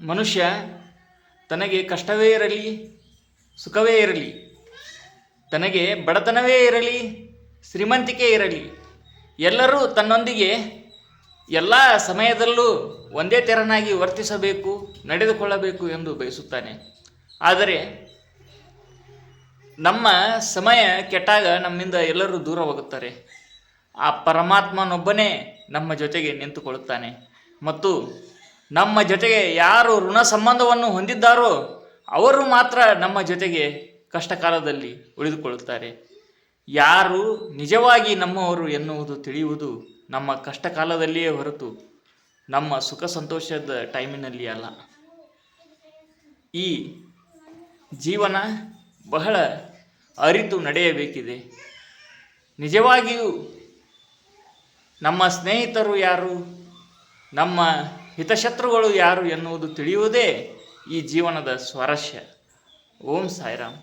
ಮನುಷ್ಯ ತನಗೆ ಕಷ್ಟವೇ ಇರಲಿ, ಸುಖವೇ ಇರಲಿ, ತನಗೆ ಬಡತನವೇ ಇರಲಿ, ಶ್ರೀಮಂತಿಕೆ ಇರಲಿ, ಎಲ್ಲರೂ ತನ್ನೊಂದಿಗೆ ಎಲ್ಲ ಸಮಯದಲ್ಲೂ ಒಂದೇ ತೆರನಾಗಿ ವರ್ತಿಸಬೇಕು, ನಡೆದುಕೊಳ್ಳಬೇಕು ಎಂದು ಬಯಸುತ್ತಾನೆ. ಆದರೆ ನಮ್ಮ ಸಮಯ ಕೆಟ್ಟಾಗ ನಮ್ಮಿಂದ ಎಲ್ಲರೂ ದೂರವಾಗುತ್ತಾರೆ. ಆ ಪರಮಾತ್ಮನೊಬ್ಬನೇ ನಮ್ಮ ಜೊತೆಗೆ ನಿಂತುಕೊಳ್ಳುತ್ತಾನೆ ಮತ್ತು ನಮ್ಮ ಜೊತೆಗೆ ಯಾರು ಋಣ ಸಂಬಂಧವನ್ನು ಹೊಂದಿದ್ದಾರೋ ಅವರು ಮಾತ್ರ ನಮ್ಮ ಜೊತೆಗೆ ಕಷ್ಟ ಕಾಲದಲ್ಲಿ ಉಳಿದುಕೊಳ್ಳುತ್ತಾರೆ. ಯಾರು ನಿಜವಾಗಿ ನಮ್ಮವರು ಎನ್ನುವುದು ತಿಳಿಯುವುದು ನಮ್ಮ ಕಷ್ಟ ಕಾಲದಲ್ಲಿಯೇ ಹೊರತು ನಮ್ಮ ಸುಖ ಸಂತೋಷದ ಟೈಮಿನಲ್ಲಿ ಅಲ್ಲ. ಈ ಜೀವನ ಬಹಳ ಅರಿತು ನಡೆಯಬೇಕಿದೆ. ನಿಜವಾಗಿಯೂ ನಮ್ಮ ಸ್ನೇಹಿತರು ಯಾರು? ನಮ್ಮ ಹಿತಶತ್ರುಗಳು ಯಾರು ಎನ್ನುವುದು ತಿಳಿಯುವುದೇ ಈ ಜೀವನದ ಸ್ವಾರಸ್ಯ. ಓಂ ಸಾಯಿರಾಮ್.